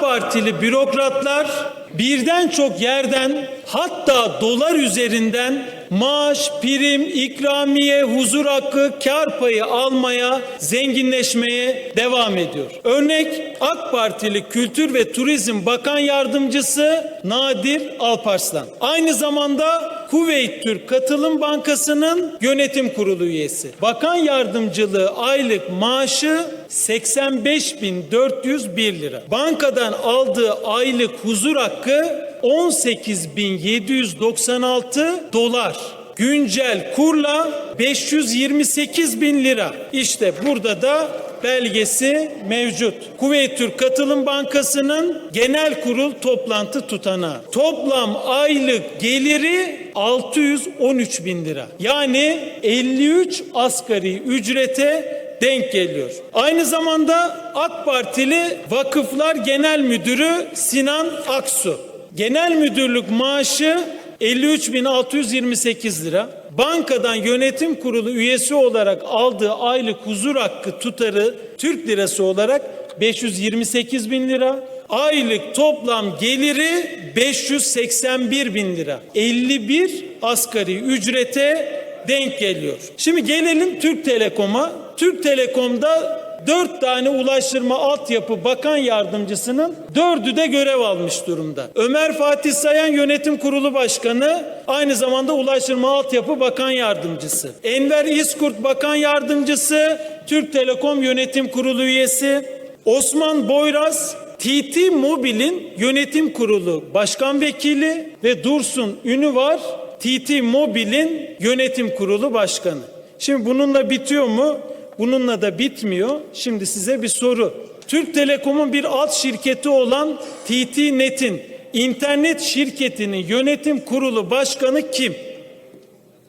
Partili bürokratlar birden çok yerden hatta dolar üzerinden maaş, prim, ikramiye, huzur hakkı, kar payı almaya, zenginleşmeye devam ediyor. Örnek AK Partili Kültür ve Turizm Bakan Yardımcısı Nadir Alparslan. Aynı zamanda Kuveyt Türk Katılım Bankası'nın yönetim kurulu üyesi. Bakan yardımcılığı aylık maaşı 85.401 lira. Bankadan aldığı aylık huzur hakkı 18.796 dolar. Güncel kurla 528 bin lira. İşte burada da belgesi mevcut. Kuveyt Türk Katılım Bankası'nın genel kurul toplantı tutanağı. Toplam aylık geliri 613 bin lira. Yani 53 asgari ücrete denk geliyor. Aynı zamanda AK Partili Vakıflar Genel Müdürü Sinan Aksu. Genel müdürlük maaşı 53.628 lira. Bankadan yönetim kurulu üyesi olarak aldığı aylık huzur hakkı tutarı Türk lirası olarak 528 bin lira. Aylık toplam geliri 581 bin lira. 51 asgari ücrete denk geliyor. Şimdi gelelim Türk Telekom'a. Türk Telekom'da dört tane ulaştırma altyapı bakan yardımcısının dördü de görev almış durumda. Ömer Fatih Sayan yönetim kurulu başkanı aynı zamanda ulaştırma altyapı bakan yardımcısı. Enver İskurt bakan yardımcısı Türk Telekom yönetim kurulu üyesi. Osman Boyraz TT Mobil'in yönetim kurulu başkan vekili ve Dursun Ünüvar TT Mobil'in yönetim kurulu başkanı. Şimdi bununla bitiyor mu? Bununla da bitmiyor. Şimdi size bir soru. Türk Telekom'un bir alt şirketi olan TT Net'in internet şirketinin yönetim kurulu başkanı kim?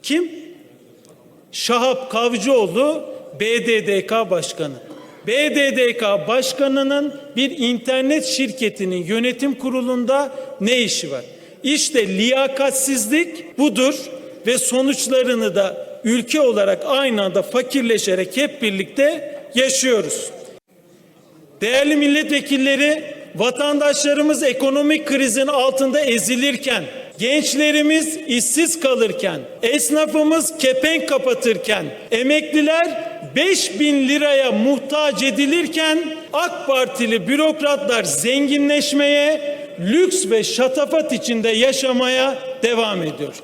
Kim? Şahap Kavcıoğlu BDDK başkanı. BDDK başkanının bir internet şirketinin yönetim kurulunda ne işi var? İşte liyakatsizlik budur ve sonuçlarını da ülke olarak aynı anda fakirleşerek hep birlikte yaşıyoruz. Değerli milletvekilleri, vatandaşlarımız ekonomik krizin altında ezilirken, gençlerimiz işsiz kalırken, esnafımız kepenk kapatırken, emekliler 5 bin liraya muhtaç edilirken AK Partili bürokratlar zenginleşmeye, lüks ve şatafat içinde yaşamaya devam ediyor.